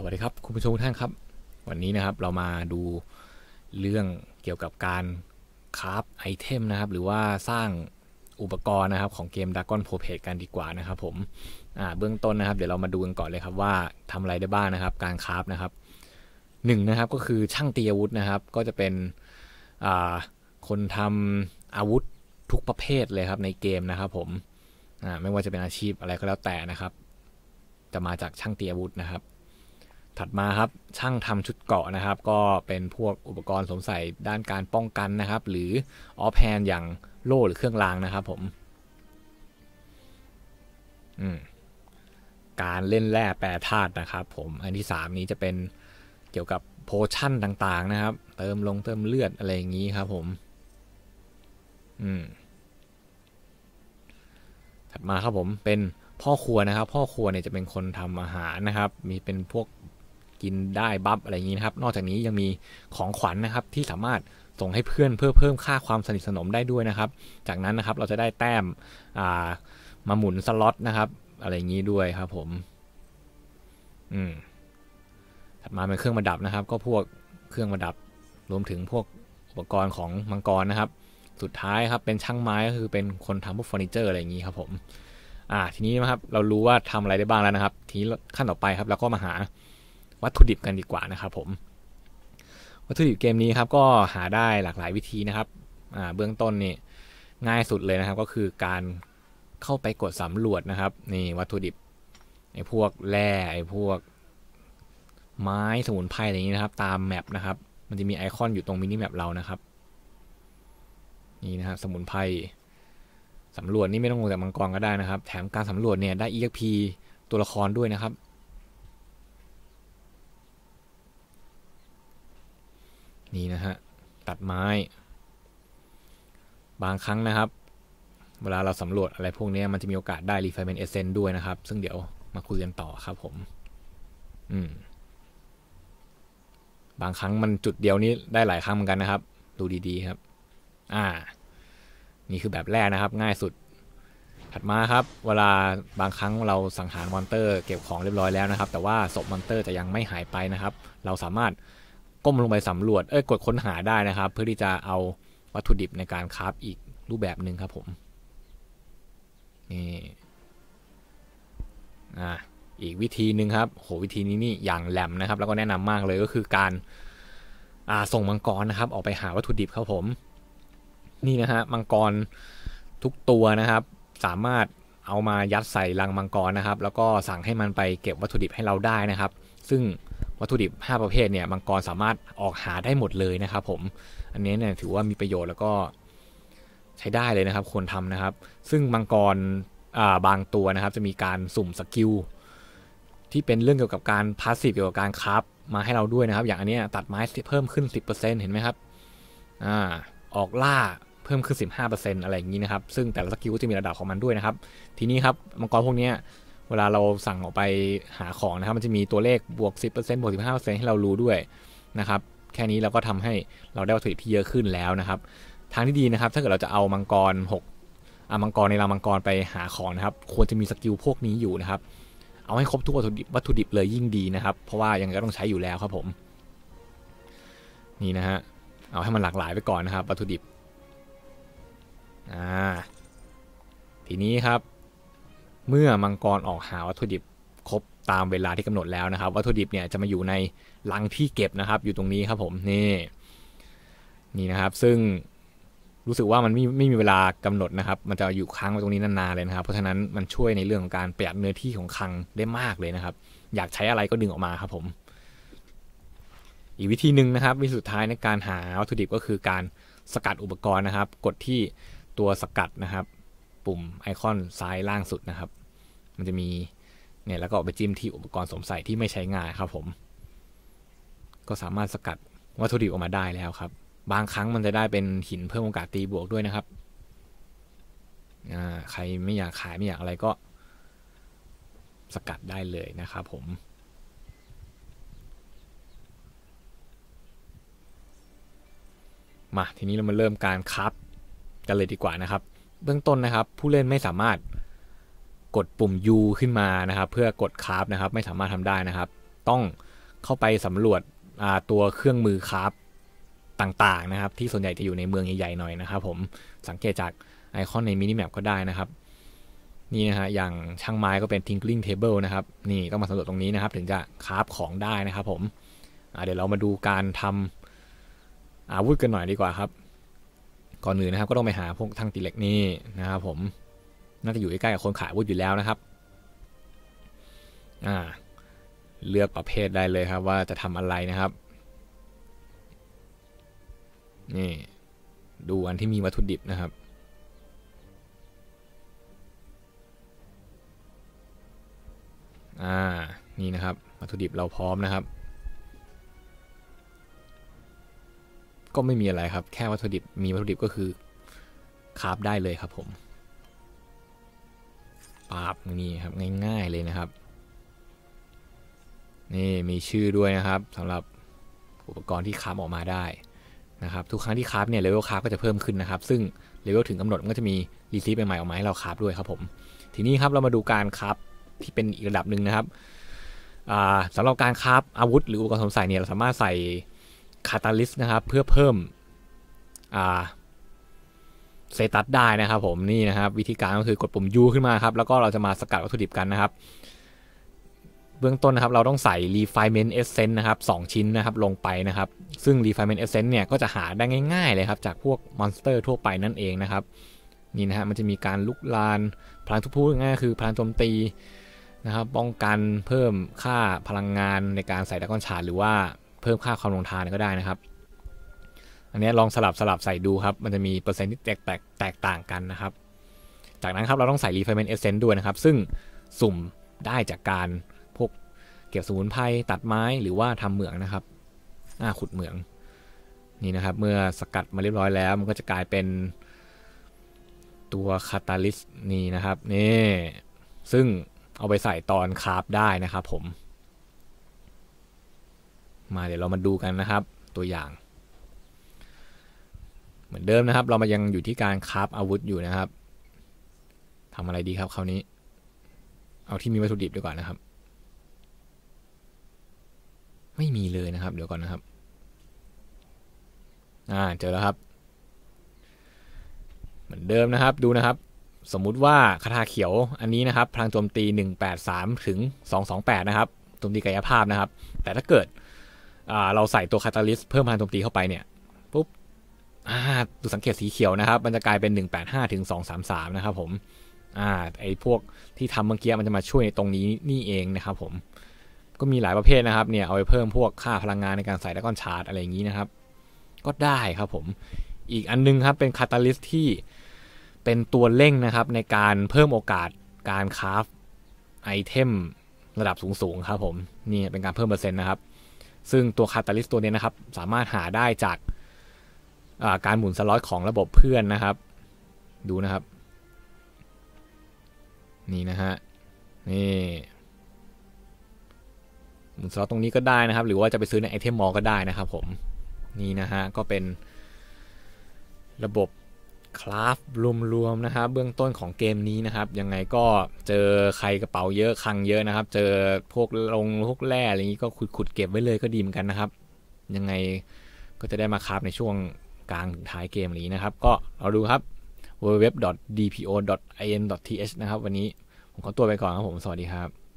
สวัสดีครับ คุณผู้ชมทุกท่านครับ วันนี้นะครับเรามาดูเรื่องเกี่ยวกับการคราฟไอเทมนะครับ หรือว่าสร้างอุปกรณ์นะครับของเกม Dragon p r o p e กันดีกว่านะครับผมอ่าเบื้องต้นนะครับ เดี๋ยวเรามาดูกันก่อนเลยครับว่าทำอะไรได้บ้างนะครับ การคราฟนะครับหนึ่งนะครับก็คือช่างตีอาวุธนะครับ ก็จะเป็นอ่าคนทำอาวุธทุกประเภทเลยครับในเกมนะครับ ผมอ่าไม่ว่าจะเป็นอาชีพอะไรก็แล้วแต่นะครับ จะมาจากช่างตีอาวุธนะครับ ถัดมาครับช่างทำชุดเกาะนะครับ ก็เป็นพวกอุปกรณ์สวมใส่ด้านการป้องกันนะครับ หรือออฟแฮนอย่างโล่หรือเครื่องรางนะครับผมอืมการเล่นแร่แปรธาตุนะครับ ผมอันที่สามนี้จะเป็นเกี่ยวกับโพชั่นต่างๆนะครับ เติมลงเติมเลือดอะไรอย่างนี้ครับผม อืมถัดมาครับผมเป็นพ่อครัวนะครับ พ่อครัวเนี่ยจะเป็นคนทำอาหารนะครับ มีเป็นพวก กินได้บัฟอะไรอย่างนี้นะครับ นอกจากนี้ยังมีของขวัญนนะครับที่สามารถส่งให้เพื่อนเพื่อเพิ่มค่าความสนิทสนมได้ด้วยนะครับ จากนั้นนะครับเราจะได้แต้มามาหมุนสล็อตนะครับอะไรอย่างนี้ด้วยครับผม อืมถัดมาเป็นเครื่องประดับนะครับ ก็พวกเครื่องประดับรวมถึงพวกอุปกรณ์ของมังกรนะครับ สุดท้ายครับเป็นช่างไม้ก็คือเป็นคนทำพวกเฟอร์นิเจอร์อะไรอย่างนี้ครับผม อ่า ทีนี้นะครับ เรารู้ว่าทำอะไรได้บ้างแล้วนะครับ ทีนี้ขั้นต่อไปครับเราก็มาหา วัตถุดิบกันดีกว่านะครับผม วัตถุดิบเกมนี้ครับก็หาได้หลากหลายวิธีนะครับเบื้องต้นนี่ง่ายสุดเลยนะครับ ก็คือการเข้าไปกดสำรวจนะครับนี่วัตถุดิบไอ้พวกแร่ไอ้พวก ไม้สมุนไพรอะไรอย่างนี้นะครับ ตามแมปนะครับ มันจะมีไอคอนอยู่ตรงมินิแมปเรานะครับนี่นะครับสมุนไพรสำรวจนี่ไม่ต้องลงจากมังกรก็ได้นะครับ แถมการสำรวจเนี่ยได้ EXP ตัวละครด้วยนะครับ นี่นะฮะตัดไม้ บางครั้งนะครับ เวลาเราสำรวจอะไรพวกนี้มันจะมีโอกาสได้ Refinement Essence ด้วยนะครับ ซึ่งเดี๋ยวมาคุยกันต่อครับผม อืม บางครั้งมันจุดเดียวนี้ได้หลายครั้งเหมือนกันนะครับ ดูดีๆครับ อ่า นี่คือแบบแรกนะครับ ง่ายสุด ถัดมาครับ เวลาบางครั้งเราสังหารมอนเตอร์ เก็บของเรียบร้อยแล้วนะครับ แต่ว่าศพมอนเตอร์จะยังไม่หายไปนะครับ เราสามารถ ก้มลงไปสำรวจเอ้ยกดค้นหาได้นะครับ เพื่อที่จะเอาวัตถุดิบในการคราฟอีกรูปแบบหนึ่งครับผมนี่อ่าอีกวิธีหนึ่งครับโหวิธีนี้นี่อย่างแหลมนะครับ แล้วก็แนะนำมากเลยก็คือการอ่าส่งมังกรนะครับ ออกไปหาวัตถุดิบครับผม นี่นะฮะมังกรทุกตัวนะครับ สามารถเอามายัดใส่รังมังกรนะครับ แล้วก็สั่งให้มันไปเก็บวัตถุดิบให้เราได้นะครับ ซึ่ง วัตถุดิบ 5 ประเภทเนี่ยมังกรสามารถออกหาได้หมดเลยนะครับผม อันนี้เนี่ยถือว่ามีประโยชน์แล้วก็ใช้ได้เลยนะครับควรทำนะครับ ซึ่งมังกรบางตัวนะครับ จะมีการสุ่มสกิลที่เป็นเรื่องเกี่ยวกับการพาสซีฟเกี่ยวกับการคราฟมาให้เราด้วยนะครับ อย่างอันนี้ตัดไม้เพิ่มขึ้น 10%เห็นไหมครับอ่าออกล่าเพิ่มขึ้น 15%อะไรอย่างนี้นะครับ ซึ่งแต่ละสกิลก็จะมีระดับของมันด้วยนะครับ ทีนี้ครับมังกรพวกนี้ เวลาเราสั่งออกไปหาของนะครับ มันจะมีตัวเลขบวก 10%บวก 15%ให้เรารู้ด้วยนะครับแค่นี้เราก็ทำให้เราได้วัตถุดิบที่เยอะขึ้นแล้วนะครับ ทางที่ดีนะครับ ถ้าเกิดเราจะเอามังกร6อามังกรในรังมังกรไปหาของนะครับ ควรจะมีสกิลพวกนี้อยู่นะครับ เอาให้ครบทุกวัตถุดิบวัตถุดิบเลยยิ่งดีนะครับ เพราะว่ายังไงก็ต้องใช้อยู่แล้วครับผม นี่นะฮะ เอาให้มันหลากหลายไปก่อนนะครับ วัตถุดิบ อ่า ทีนี้ครับ เมื่อมังกรออกหาวัตถุดิบครบตามเวลาที่กำหนดแล้วนะครับ วัตถุดิบเนี่ยจะมาอยู่ในลังที่เก็บนะครับ อยู่ตรงนี้ครับผมนี่นี่นะครับ ซึ่งรู้สึกว่ามันไม่ไม่มีเวลากำหนดนะครับ มันจะอยู่ค้างไว้ตรงนี้นานๆเลยนะครับ เพราะฉะนั้นมันช่วยในเรื่องของการประหยัดเนื้อที่ของคลังได้มากเลยนะครับ อยากใช้อะไรก็ดึงออกมาครับผม อีกวิธีหนึ่งนะครับ วิธีสุดท้ายในการหาวัตถุดิบก็คือการสกัดอุปกรณ์นะครับ กดที่ตัวสกัดนะครับ ปุ่มไอคอนซ้ายล่างสุดนะครับ มันจะมีเนี่ยแล้วก็ไปจิ้มที่อุปกรณ์สวมใส่ที่ไม่ใช้งานครับผม ก็สามารถสกัดวัตถุดิบออกมาได้แล้วครับ บางครั้งมันจะได้เป็นหินเพิ่มโอกาสตีบวกด้วยนะครับใครไม่อยากขายไม่อยากอะไรก็ สกัดได้เลยนะครับผมมาทีนี้เรามาเริ่มการคับกันเลยดีกว่านะครับ เบื้องต้นนะครับ ผู้เล่นไม่สามารถ กดปุ่ม U ขึ้นมานะครับ เพื่อกดคราฟนะครับ ไม่สามารถทำได้นะครับ ต้องเข้าไปสำรวจตัวเครื่องมือคราฟต่างๆนะครับ ที่ส่วนใหญ่จะอยู่ในเมืองใหญ่ๆหน่อยนะครับ ผมสังเกตจากไอคอนในมินิแมปก็ได้นะครับนี่นะฮะอย่างช่างไม้ก็เป็น tinkling table นะครับ นี่ต้องมาสำรวจตรงนี้นะครับ ถึงจะคราฟของได้นะครับ ผมเดี๋ยวเรามาดูการทำอาวุธกันหน่อยดีกว่าครับ ก่อนอื่นนะครับ ก็ต้องไปหาพวกทางตีเหล็กนี่นะครับผม น่าจะอยู่ใกล้ๆกับคนขายอาวุธอยู่แล้วนะครับอ่าเลือกประเภทได้เลยครับว่าจะทำอะไรนะครับนี่ดูอันที่มีวัตถุดิบนะครับ อ่า นี่นะครับ วัตถุดิบเราพร้อมนะครับ ก็ไม่มีอะไรครับ แค่วัตถุดิบ มีวัตถุดิบก็คือคาฟได้เลยครับผม ปาบนี่ครับง่ายๆเลยนะครับ นี่มีชื่อด้วยนะครับสำหรับอุปกรณ์ที่คราฟออกมาได้นะครับทุกครั้งที่คราฟเนี่ยเลเวลคราฟก็จะเพิ่มขึ้นนะครับ ซึ่งเลเวลถึงกำหนดมันก็จะมีรีซีฟใหม่ๆออกมาให้เราคราฟด้วยครับผม ทีนี้ครับเรามาดูการคราฟที่เป็นอีกระดับหนึ่งนะครับสำหรับการคราฟอาวุธหรืออุปกรณ์สมใส่เนี่ยเราสามารถใส่คาตาลิสนะครับเพื่อเพิ่ม เซตัสได้นะครับผมนี่นะครับวิธีการก็คือกดปุ่ม U ขึ้นมาครับแล้วก็เราจะมาสกัดวัตถุดิบกันนะครับ เบื้องต้นนะครับเราต้องใส่ refinement essence นะครับ2ชิ้นนะครับลงไปนะครับ ซึ่ง refinement essence เนี่ยก็จะหาได้ง่ายๆเลยครับจากพวกมอนสเตอร์ทั่วไปนั่นเองนะครับนี่นะฮะมันจะมีการลุกลานพลังทุกพูดง่ายคือพลังโจมตีนะครับป้องกันเพิ่มค่าพลังงานในการใส่ดักกอนชาร์หรือว่าเพิ่มค่าความลงทานก็ได้นะครับ อันนี้ลองสลับสลับใส่ดูครับ มันจะมีเปอร์เซ็นต์ที่แตกแตกแตกต่างกันนะครับ จากนั้นครับเราต้องใส่ refinement essence ด้วยนะครับ ซึ่งสุ่มได้จากการพกเก็บสมุนไพรตัดไม้หรือว่าทำเหมืองนะครับอ่าขุดเหมืองนี่นะครับ เมื่อสกัดมาเรียบร้อยแล้ว มันก็จะกลายเป็นตัวคาตาลิสนี่นะครับนี่ซึ่งเอาไปใส่ตอนคราฟได้นะครับผม มาเดี๋ยวเรามาดูกันนะครับ ตัวอย่าง เหมือนเดิมนะครับ เรามายังอยู่ที่การคราฟอาวุธอยู่นะครับทำอะไรดีครับคราวนี้ เอาที่มีวัตถุดิบดีกว่านะครับ ไม่มีเลยนะครับ เดี๋ยวก่อนนะครับ อ่าเจอแล้วครับ เหมือนเดิมนะครับ ดูนะครับ สมมุติว่าคาถาเขียวอันนี้นะครับ พลังโจมตี 183 ถึง 228 นะครับโจมตีกายภาพนะครับ แต่ถ้าเกิดเราใส่ตัวคาตาลิสเพิ่มพลังโจมตีเข้าไปเนี่ยปุ๊บ ดูสังเกตสีเขียวนะครับ มันจะกลายเป็น 185 ถึง 233 นะครับผม อ่า ไอพวกที่ทำเมื่อกี้มันจะมาช่วยในตรงนี้นี่เองนะครับผม ก็มีหลายประเภทนะครับ เนี่ย เอาไปเพิ่มพวกค่าพลังงานในการใส่แล้วก็ชาร์จอะไรอย่างนี้นะครับ ก็ได้ครับผม อีกอันนึงครับ เป็นคาตาลิสที่เป็นตัวเร่งนะครับ ในการเพิ่มโอกาสการคราฟไอเทมระดับสูงๆครับผม นี่เป็นการเพิ่มเปอร์เซ็นต์นะครับ ซึ่งตัวคาตาลิสตัวนี้นะครับ สามารถหาได้จาก การหมุนสล็อตของระบบเพื่อนนะครับ ดูนะครับ นี่นะฮะนี่หมุนสล็อตตรงนี้ก็ได้นะครับ หรือว่าจะไปซื้อในไอเทมมอลก็ได้นะครับผมนี่นะฮะก็เป็นระบบคลาฟรวมๆนะครับเบื้องต้นของเกมนี้นะครับ ยังไงก็เจอใครกระเป๋าเยอะคังเยอะนะครับ เจอพวกลงพวกแร่อะไรนี้ก็ขุดๆเก็บไว้เลยก็ดีเหมือนกันนะครับ ยังไงก็จะได้มาคราฟในช่วง กลางถึงท้ายเกมนี้นะครับ ก็เราดูครับ www.dpo.in.th นะครับ วันนี้ผมขอตัวไปก่อนครับผม สวัสดีครับ